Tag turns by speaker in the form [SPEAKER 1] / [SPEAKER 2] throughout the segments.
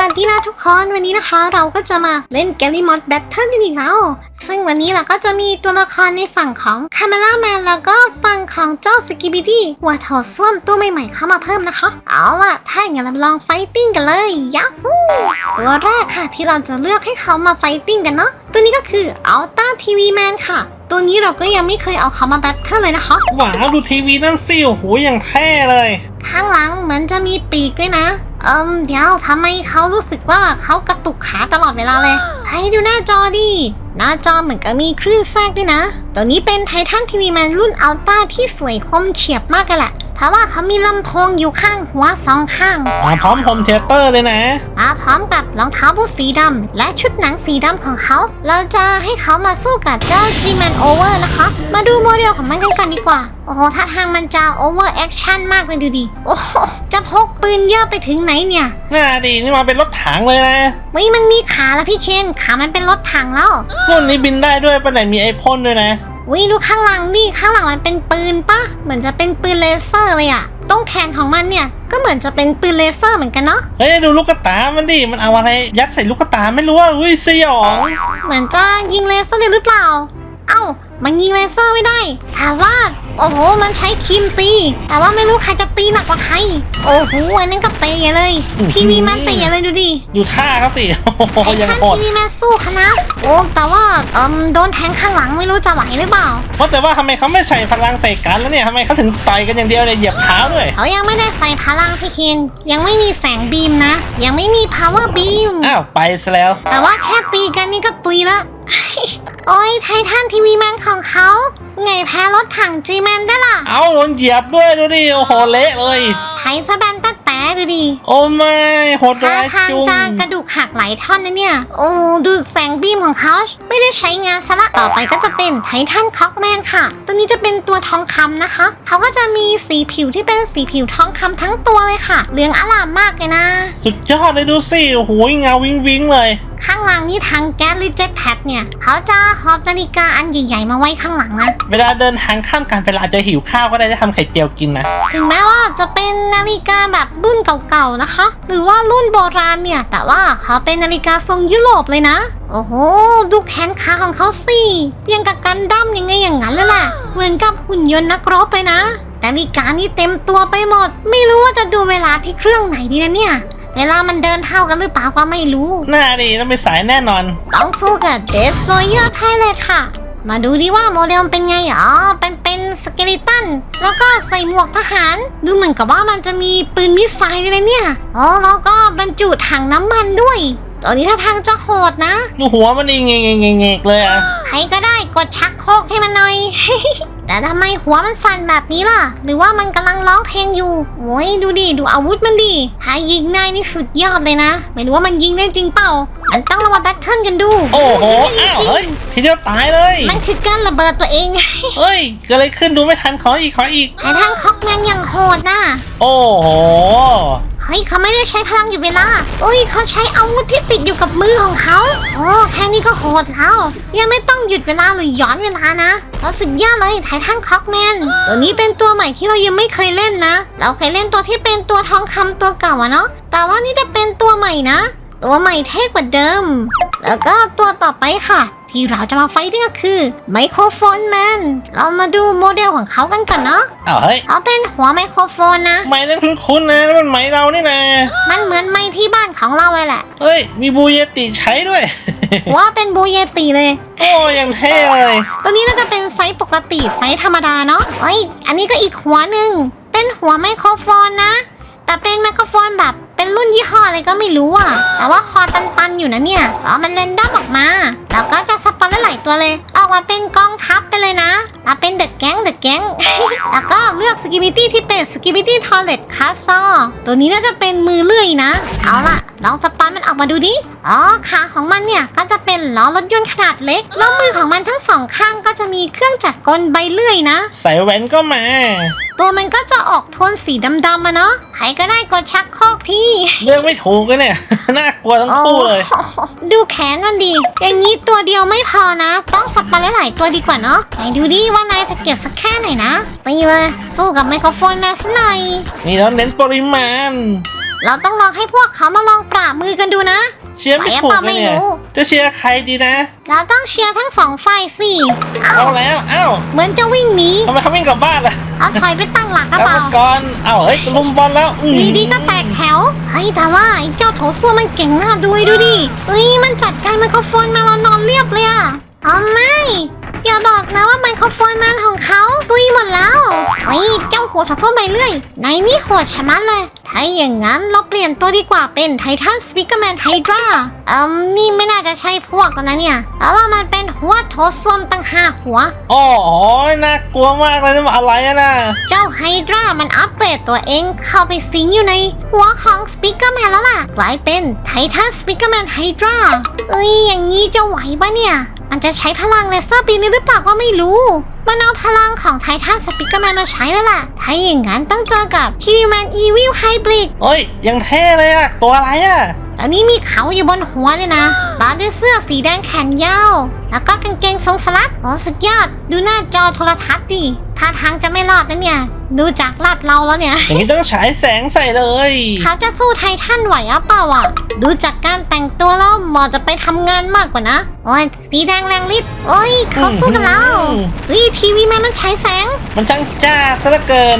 [SPEAKER 1] วัสดีนะทุกคนวันนี้นะคะ เราก็จะมาเล่น g a l l y m o d Battle กันอีกแล้ว ซึ่งวันนี้เราก็จะมีตัวละครในฝั่งของ c a m e r a Man แล้วก็ฝั่งของเจ้า s k i b i d y หัวโถส้วมตัวใหม่ๆเข้ามาเพิ่มนะคะ เอาล่ะ ถ้าอย่างนั้นเราลองไฟติ้งกันเลยยักฮูตัวแรกค่ะที่เราจะเลือกให้เขามาไฟติ้งกันเนาะตัวนี้ก็คือ Alta TV Man ค่ะตัวนี้เราก็ยังไม่เคยเอาเขามาแบทเทิลเลยนะคะ
[SPEAKER 2] ว้าวดูทีวีนั่นสิโอ้โหอย่างเท่เลย
[SPEAKER 1] ข้างหลังเหมือนจะมีปีกด้วยนะ เอิมเดี๋ยวทำไมเขารู้สึกว่าเขากระตุกขาตลอดเวลาเลย ให้ดูหน้าจอดิ หน้าจอเหมือนกับมีคลื่นแทรกด้วยนะ ตัวนี้เป็นไททันทีวีแมนรุ่นอัลต้าที่สวยคมเฉียบมากกันแหละ เพราะว่าเขามีลำโพงอยู่ข้างหัวสองข้าง
[SPEAKER 2] มาพร้อมโฮมเทเตอร์เลยนะ
[SPEAKER 1] มาพร้อมกับรองเท้าบูทสีดำและชุดหนังสีดำของเขา เราจะให้เขามาสู้กับเจ้า G-Man Over นะคะ มาดูโมเดลของมันกันก่อนดีกว่า โอ้โหท่าทางมันจะ Over Action มากเลยดูดิ โอ้โห จะพกปืนเยอะไปถึงไหนเนี่ย
[SPEAKER 2] น่าดีนี่มาเป็นรถถังเลยนะ
[SPEAKER 1] วิมันมีขาแล้วพี่เคนขามันเป็นรถถังแล้ว
[SPEAKER 2] รุ่นนี้บินได้ด้วยปะไหนมีไอพ่นด้วยนะ
[SPEAKER 1] วิดูข้างหลังดิข้างหลังมันเป็นปืนปะเหมือนจะเป็นปืนเลเซอร์เลยอะตรงแขนของมันเนี่ยก็เหมือนจะเป็นปืนเลเซอร์เหมือนกันเนาะ
[SPEAKER 2] เฮ้ยดูลูกกระตา มันดิ มันเอาอะไรยัดใส่ลูกกระตาไม่รู้ว่าอุ้ยสยอง
[SPEAKER 1] เหมือนจะยิงเลเซอร์เลยหรือเปล่า เอ้ามันยิงเลเซอร์ไม่ได้แต่ว่า โอ้โห มันใช้ครีมตี แต่ว่าไม่รู้ใครจะตีหนักกว่าใคร โอ้โห อันนั้นก็เตะใหญ่เลยทีวีมันเตะใหญ่เลยดูดิ
[SPEAKER 2] ดูท่าเขาสิโอ้โห
[SPEAKER 1] ไอ้
[SPEAKER 2] ยัง
[SPEAKER 1] ท่าน
[SPEAKER 2] โหด
[SPEAKER 1] ทีวีแมนสู้เขานะโอ้แต่ว่าเอิมโดนแทงข้างหลังไม่รู้จะไหวหรือเปล่า
[SPEAKER 2] เพราะแต่ว่าทำไมเขาไม่ใส่พลังใส่กันแล้วเนี่ยทำไมเขาถึงต่อยกันอย่างเดียวเลยเหยียบเท้าด้วย
[SPEAKER 1] เขายังไม่ได้ใส่พลังพี่เคนยังไม่มีแสงบีมนะ ยังไม่มี power beam
[SPEAKER 2] อ้าวไปซะแล้ว
[SPEAKER 1] แต่ว่าแค่ตีกันนี่ก็ตุยละ โอ้ยไททันทีวีแมนของเขาไงแพ้รถถังจีแมนได้ล่ะ
[SPEAKER 2] เอาโดนเหยียบด้วยดูดิโอ้โหเละเลย
[SPEAKER 1] ไทสแบนตะแต่ดูดิ
[SPEAKER 2] โอ้ไม่โหด
[SPEAKER 1] ท่า
[SPEAKER 2] ร้าย
[SPEAKER 1] ทาง
[SPEAKER 2] จุง
[SPEAKER 1] จะกระดูกหักหลายท่อนนะเนี่ย โอ้ดูแสงบีมของเขาไม่ได้ใช้งานซะละต่อไปก็จะเป็นไททันคอกแมนค่ะ ตัวนี้จะเป็นตัวทองคำนะคะ เขาก็จะมีสีผิวที่เป็นสีผิวทองคำทั้งตัวเลยค่ะเหลืองอลามมากเลยนะ
[SPEAKER 2] สุดยอดเลยดูสิโอ้โหเงาวิงวิงเลย
[SPEAKER 1] ข้างหลังนี่ทางแก๊สลิเจ็ตแพดเนี่ยเขาจะหอบนาฬิกาอันใหญ่ๆมาไว้ข้างหลังนะ
[SPEAKER 2] เวลาเดินทางข้ามการเวลาจะหิวข้าวก็ได้จะทำไข่เจียวกินนะ
[SPEAKER 1] ถึงแม้ว่าจะเป็นนาฬิกาแบบรุ่นเก่าๆนะคะ หรือว่ารุ่นโบราณเนี่ย แต่ว่าเขาเป็นนาฬิกาทรงยุโรปเลยนะ โอ้โห ดูแขนขาของเขาสิยังกับกันดั้มยังไงอย่างนั้นเลยแหละเหมือนกับหุ่นยนต์นักรบไปนะนาฬิกานี่เต็มตัวไปหมด ไม่รู้ว่าจะดูเวลาที่เครื่องไหนดีนะเนี่ย เวลามันเดินเท่ากันหรือเปล่าก็ไม่รู้
[SPEAKER 2] น่าดีต้องไปสายแน่นอน
[SPEAKER 1] ต้องสู้กับเดสโซเยอร์ไทยเลยค่ะ มาดูดิว่าโมเดลเป็นไงอ๋อเป็นเป็นสเกลิตันแล้วก็ใส่หมวกทหาร ดูเหมือนกับว่ามันจะมีปืนมิสไซล์เลยเนี่ยอ๋อแล้วก็บรรจุถังน้ำมันด้วย ตอนนี้ท่าทางจะโหดนะ
[SPEAKER 2] ดูหัวมันเองเงงเงงเงงเลยอะ
[SPEAKER 1] ใครก็ได้กดชักโครกให้มันหน่อย แต่ทำไมหัวมันสั่นแบบนี้ล่ะ หรือว่ามันกำลังร้องเพลงอยู่โว้ยดูดิ ดูอาวุธมันดิถ้ายิงได้นี่สุดยอดเลยนะ ไม่รู้ว่ามันยิงได้จริงเปล่า มันต้องลงมาแบทเทิลกันดู
[SPEAKER 2] โอ้โห
[SPEAKER 1] ยิง
[SPEAKER 2] อ้าว
[SPEAKER 1] ได้จริง
[SPEAKER 2] เฮ้ย ทีเดียวตายเลย
[SPEAKER 1] มันคือการระเบิดตัวเอง
[SPEAKER 2] เฮ้ย เกิดอะไรขึ้นดูไม่ทันขออีกขออีก
[SPEAKER 1] แต่ทางคอกแมนยังโหดนะ
[SPEAKER 2] โอ้โห
[SPEAKER 1] เฮ้ยเขาไม่ได้ใช้พลังอยู่เวลาอุ้ยเขาใช้อาวุธที่ติดอยู่กับมือของเขาโอ้แค่นี้ก็โหดแล้วยังไม่ต้องหยุดเวลาหรือย้อนเวลานะเราสุดยอดเลยไททันคอกแมนตัวนี้เป็นตัวใหม่ที่เรายังไม่เคยเล่นนะ เราเคยเล่นตัวที่เป็นตัวทองคำตัวเก่าอะเนาะแต่ว่านี่จะเป็นตัวใหม่นะ ตัวใหม่เท่กว่าเดิม แล้วก็ตัวต่อไปค่ะ ที่เราจะมาไฟท์ด้วยก็คือไมโครโฟนแมน เรามาดูโมเดลของเขากันก่อนเนาะ
[SPEAKER 2] อ้าวเฮ้ย
[SPEAKER 1] เขาเป็นหัวไมโครโฟนนะ
[SPEAKER 2] ไม้นั่นคุ้นๆนะนั่นมันไม้เรานี่นะ
[SPEAKER 1] มันเหมือนไม้ที่บ้านของเราเลยแหละ
[SPEAKER 2] เฮ้ย มีบูเยติใช้ด้วย
[SPEAKER 1] ว่าเป็นบูเยติเลย
[SPEAKER 2] โอ้ยังเท่เลย
[SPEAKER 1] ตัวนี้น่าจะเป็นไซส์ปกติไซส์ธรรมดาเนาะเอ้ย อันนี้ก็อีกหัวหนึ่ง เป็นหัวไมโครโฟนนะ แต่เป็นไมโครโฟนแบบเป็นรุ่นยี่ห้ออะไร ก็ไม่รู้อะ แต่ว่าคอตันๆอยู่นะเนี่ยอ๋อมันเรนดัมออกมา แล้วก็จะสปอนหลายตัวเลย ออกมาเป็นกองทัพไปเลยนะเราเป็นเดอะแก๊งเดอะแก๊ง แล้วก็เลือกสกิบิตี้ที่เป็นสกิบิตี้ทอร์เรตคาซอตัวนี้น่าจะเป็นมือเลื่อยนะ เอาล่ะ ลองสปอนมันออกมาดูดิ อ๋อ ขาของมันเนี่ย ก็จะเป็นล้อรถยนต์ขนาดเล็ก แล้วมือของมันทั้งสองข้างก็จะมีเครื่องจักรกลใบเลื่อยนะ
[SPEAKER 2] ใส่แหวนก็มา
[SPEAKER 1] ตัวมันก็จะออกโทนสีดำๆอะเนาะ ใครก็ได้กดชักโครกที่
[SPEAKER 2] เลือกไม่ถูกเลยเนี่ย น่ากลัวทั้งคู่เลย
[SPEAKER 1] โอ้โหดูแขนมันดีอย่างนี้ตัวเดียวไม่พอนะ ต้องสปอนหลายๆตัวดีกว่าเนาะไหนดูดิว่านายจะเก็บสักแค่ไหนนะตีเลยสู้กับไมโครโฟนแมสหน่อย
[SPEAKER 2] นี่แล้วเน้นปริมาณ
[SPEAKER 1] เราต้องลองให้พวกเขามาลองปราบมือกันดูนะ
[SPEAKER 2] เชียร์ไม่ถูกเลยเนี่ย
[SPEAKER 1] ไม่รู้
[SPEAKER 2] จะเชียร์ใครดีนะ
[SPEAKER 1] เราต้องเชียร์ทั้งสองฝ่ายสิเอ้า
[SPEAKER 2] เอาแล้วเอ้า
[SPEAKER 1] เหมือนจะวิ่งหนี
[SPEAKER 2] ทำไมเขาวิ่งกลับบ้านล่ะ
[SPEAKER 1] เอาถอยไปตั้งหลักกระ
[SPEAKER 2] แล้ว
[SPEAKER 1] เป๋า
[SPEAKER 2] มังกรเอ้าเฮ้ยลุมบอลแล้วอืม
[SPEAKER 1] ดีดีๆก็แตกแถวเฮ้ยแต่ว่าไอ้เจ้าโถส้วมมันเก่งน่าดูดิดูดิเฮ้ยมันจัดการไมโครโฟนมาเรานอนเรียบเลยอะอ๋อไม่ อย่าบอกนะว่าไมโครโฟนมันของเขาตุยหมดแล้วเฮ้ยเจ้าหัวโถส้วมไปเรื่อยในนี่โหดชะมัดเลย ถ้าอย่างนั้นเราเปลี่ยนตัวดีกว่าเป็นไททันสปิเกอร์แมนไฮดราเอืมนี่ไม่น่าจะใช่พวกแล้วนะเนี่ยเพราะว่ามันเป็นหัวโถส้วมตั้งห้าหัว
[SPEAKER 2] โอ้โหน่ากลัวมากเลยนะอะไรอะนะ
[SPEAKER 1] เจ้าไฮดรามันอัปเกรดตัวเองเข้าไปสิงอยู่ในหัวของสปีกเกอร์แมนแล้วล่ะ กลายเป็นไททันสปีกเกอร์แมนไฮดราเอ้ยอย่างนี้จะไหวปะเนี่ย มันจะใช้พลังเลเซอร์บีมหรือเปล่าก็ไม่รู้ มันเอาพลังของไททันสปีกเกอร์แมนมาใช้แล้วล่ะ ถ้าอย่างนั้นต้องเจอกับทีวีแมนอีวิลไฮบริด
[SPEAKER 2] เฮ้ย ยังเท่เลยอะตัวอะไรอะ
[SPEAKER 1] ตอนนี้มีเขาอยู่บนหัวเนี่ยนะตามด้วยเสื้อสีแดงแขนยาว แล้วก็กางเกงทรงสลัดโอ้สุดยอด ดูหน้าจอโทรทัศน์ดิ ท่าทางจะไม่รอดนะเนี่ย ดูจากลาดเราแล้วเนี่ย
[SPEAKER 2] อย่างนี้ต้องฉายแสงใส่เลย
[SPEAKER 1] เขาจะสู้ไททันไหวหรือเปล่าอะ ดูจากการแต่งตัวแล้วเหมาะจะไปทำงานมากกว่านะ โอ้ยสีแดงแรงฤทธิ์โอ้ยเขาสู้กันแล้ว
[SPEAKER 2] อืม
[SPEAKER 1] เฮ้ยทีวีแมนมันใช้แสง
[SPEAKER 2] มันช่างจ้าซะเหลือเกิน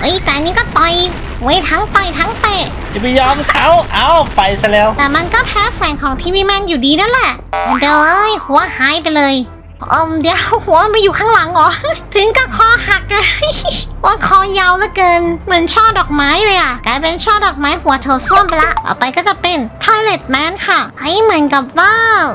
[SPEAKER 1] เฮ้ยแต่อันนี้ก็ต่อยไว้ยทั้งต่อยทั้งเตะ
[SPEAKER 2] จะไปยอมเขาเอาไปซะแล้ว
[SPEAKER 1] แต่มันก็แพ้แสงของทีวีแมนอยู่ดีนั่นแหละเดี๋ยวเอ้ยหัวหายไปเลย เอมเดี๋ยวหัวมันอยู่ข้างหลังเหรอ ถึงกับคอหักเลยว่าคอยาวเหลือเกิน เหมือนช่อดอกไม้เลยอะ กลายเป็นช่อดอกไม้หัวเธอส้วมไปละต่อไปก็จะเป็น Toilet Man ค่ะไอ้เหมือนกับว่า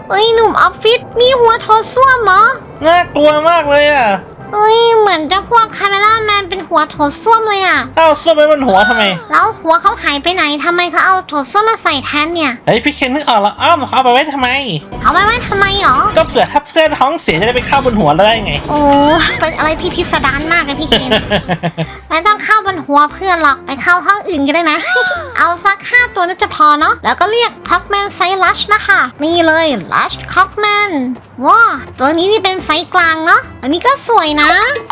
[SPEAKER 1] เอ้ยหนุ่มออฟฟิศมีหัวเธอส้วมเหรอ
[SPEAKER 2] น่ากลัวมากเลยอะ
[SPEAKER 1] เอ้ยเหมือนจะพวกคาเมล่าแมนเป็นหัวโถส้วมเลยอะ
[SPEAKER 2] เอาส้วมไปบนหัวทำไม
[SPEAKER 1] แล้วหัวเขาหายไปไหนทำไมเขาเอาโถส้วมมาใส่แทนเนี่ย
[SPEAKER 2] เฮ้ยพี่เคนนึกออกแล้วอ้าวเขาเอาไปไว้ทำไม
[SPEAKER 1] เอาไว้ไว้ทำไมหรอ
[SPEAKER 2] ก็เผื่อถ้าเพื่อนท้องเสียจะได้ไปเข้าบนหัวแล้วได้ไง
[SPEAKER 1] โอ้เป็นอะไรที่พิสดารมากเลยพี่เคน ไม่ต้องเข้าบนหัวเพื่อนหรอกไปเข้าห้องอื่นก็ได้นะ เอาสักห้าตัวน่าจะพอเนาะ แล้วก็เรียกคอกแมนไซส์ลัชมาค่ะ นี่เลยลัชคอกแมนว้าตัวนี้นี่เป็นไซส์กลางเนาะอันนี้ก็สวยนะ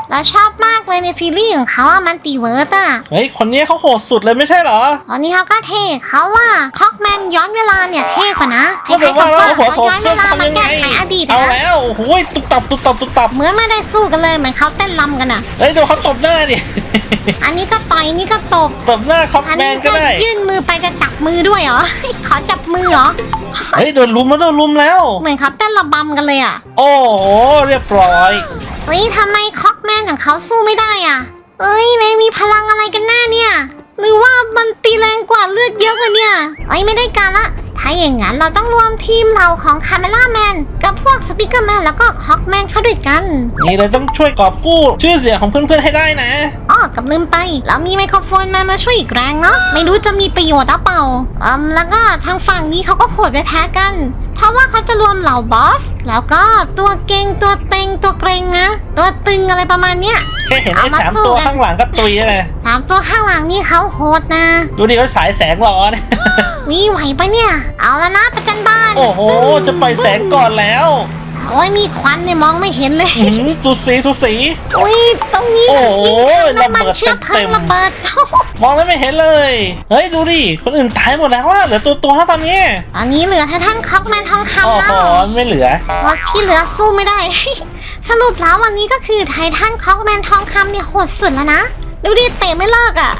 [SPEAKER 1] แล้วชอบมากเลยในซีรีส์ของเขาอะมันติเวิร์ดอะ
[SPEAKER 2] เฮ้ย คนนี้เขาโหดสุดเลยไม่ใช่เหรอ
[SPEAKER 1] ตอนนี้เขาก็เท่เขาว่าคอกแมนย้อนเวลาเนี่ยเท่กว่านะค
[SPEAKER 2] ก็แบ
[SPEAKER 1] ล้า
[SPEAKER 2] บ
[SPEAKER 1] ยๆ
[SPEAKER 2] ว่า
[SPEAKER 1] กับ
[SPEAKER 2] เรา
[SPEAKER 1] ว่า
[SPEAKER 2] หัวโถ
[SPEAKER 1] เขาย้อนเว
[SPEAKER 2] ส้วม
[SPEAKER 1] ลา
[SPEAKER 2] ทำ
[SPEAKER 1] มา
[SPEAKER 2] ยังไง
[SPEAKER 1] แก้ไขอดีต
[SPEAKER 2] เอา
[SPEAKER 1] นะ
[SPEAKER 2] แล้วโอ้โหตุบตับตุบตับตุบตับ
[SPEAKER 1] เหมือนไม่ได้สู้กันเลยเหมือนเขาเต้นรำกันอะ
[SPEAKER 2] เฮ้ยดูเขาตบหน้าดิ
[SPEAKER 1] อันนี้ก็ต่อยนี่ก็ตบ
[SPEAKER 2] ตบหน้าคอป
[SPEAKER 1] อัน
[SPEAKER 2] แม
[SPEAKER 1] นี้
[SPEAKER 2] นก็
[SPEAKER 1] ก็
[SPEAKER 2] ได้
[SPEAKER 1] ยื่นมือไปจะจับมือด้วยเหรอ ขอจับมือเหรอ
[SPEAKER 2] เฮ้ยโดนลุมแล้วโดนลุมแล้ว
[SPEAKER 1] เหมือนเขาเต้นระบำกันเลยอะ
[SPEAKER 2] โอ้โหเรียบร้อย
[SPEAKER 1] เฮ้ยทำไมคอกแมนของเขาสู้ไม่ได้อะเอ้ยนายมีพลังอะไรกันแน่เนี่ย หรือว่ามันตีแรงกว่าเลือดเยอะกว่าเนี่ยเอ้ยไม่ได้การละ ถ้าอย่างนั้นเราต้องรวมทีมเราของคาเมล่าแมนกับพวกสปิเกอร์แมนแล้วก็คอกแมนเข้าด้วยกัน
[SPEAKER 2] นี่เลยต้องช่วยกอบกู้ชื่อเสียงของเพื่อนๆให้ได้นะ
[SPEAKER 1] อ้อกับลืมไป เรามีไมโครโฟนมามาช่วยอีกแรงเนาะไม่รู้จะมีประโยชน์หรือเปล่าอืมแล้วก็ทางฝั่งนี้เขาก็โหดไม่แพ้กัน เพราะว่าเขาจะรวมเหล่าบอส แล้วก็ตัวเก่งตัวเต็งตัวเกรงนะ ตัวตึงอะไรประมาณเนี้ย
[SPEAKER 2] แค่เห็นไอ้
[SPEAKER 1] เอามา
[SPEAKER 2] สาม
[SPEAKER 1] สู้
[SPEAKER 2] ตัว
[SPEAKER 1] กัน
[SPEAKER 2] ข้างหลังก็ตุยเลย
[SPEAKER 1] สามตัวข้างหลังนี่เขาโหดนะ
[SPEAKER 2] ดูดิเขาฉายแสงรอเนี่ย
[SPEAKER 1] วิไหวปะเนี่ย เอาแล้วนะประจันบาน
[SPEAKER 2] โอ้โห จะปล่อยแสงก่อนแล้ว
[SPEAKER 1] โอ้ยมีควันเนี่ยมองไม่เห็นเลย
[SPEAKER 2] อื้อหือสุดสีสุดสี
[SPEAKER 1] อุ้ยตรงนี้
[SPEAKER 2] โอ้โห
[SPEAKER 1] ยิงถังน้ำมัน
[SPEAKER 2] ระเบิด
[SPEAKER 1] เชื้อเพลิ
[SPEAKER 2] เต็
[SPEAKER 1] ง
[SPEAKER 2] มๆ
[SPEAKER 1] ระเบิด
[SPEAKER 2] มองแล้วไม่เห็นเลย เฮ้ยดูดิ คนอื่นตายหมดแล้วว่าเหลือตัวตัวเท่าตอนนี้
[SPEAKER 1] ตอนนี้เหลือแค่ท่านคอกแมนทอง
[SPEAKER 2] โอ้
[SPEAKER 1] คำ
[SPEAKER 2] โห
[SPEAKER 1] แล้ว
[SPEAKER 2] ไม่เหลือ
[SPEAKER 1] ว่าที่เหลือสู้ไม่ได้ สรุปแล้ววันนี้ก็คือไททันคอกแมนทองคำเนี่ยโหดสุดแล้วนะ ดูดิเตะไม่เลิกอะ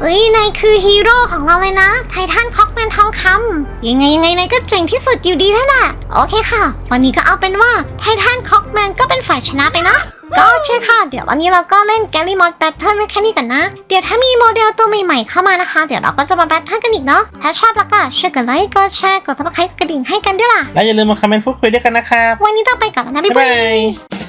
[SPEAKER 1] เฮ้ยนายคือฮีโร่ของเราเลยนะไททันคอกแมนทองคำยังไงยังไงนายก็เจ๋งที่สุดอยู่ดีแท้น่ะโอเคค่ะ วันนี้ก็เอาเป็นว่าไททันคอกแมนก็เป็นฝ่ายชนะไปนะ ก็ใช่ค่ะ เดี๋ยววันนี้เราก็เล่นแกลลี่มอดแบทเทิลไว้แค่นี้กันนะ เดี๋ยวถ้ามีโมเดลตัวใหม่ๆเข้ามานะคะ เดี๋ยวเราก็จะมาแบทเทิลกันอีกเนาะถ้าชอบแล้วก็ช่วยกดไลค์กดแชร์กดซับสไครต์กดกระดิ่งให้กันด้วยล่ะ
[SPEAKER 2] แล้วอย่าลืมมาคอมเมนต์พูดคุยด้วยกันนะครับ
[SPEAKER 1] วันนี้ต้องไปก่อนแล้วนะบ๊าย
[SPEAKER 2] บ๊าย
[SPEAKER 1] บา
[SPEAKER 2] บายย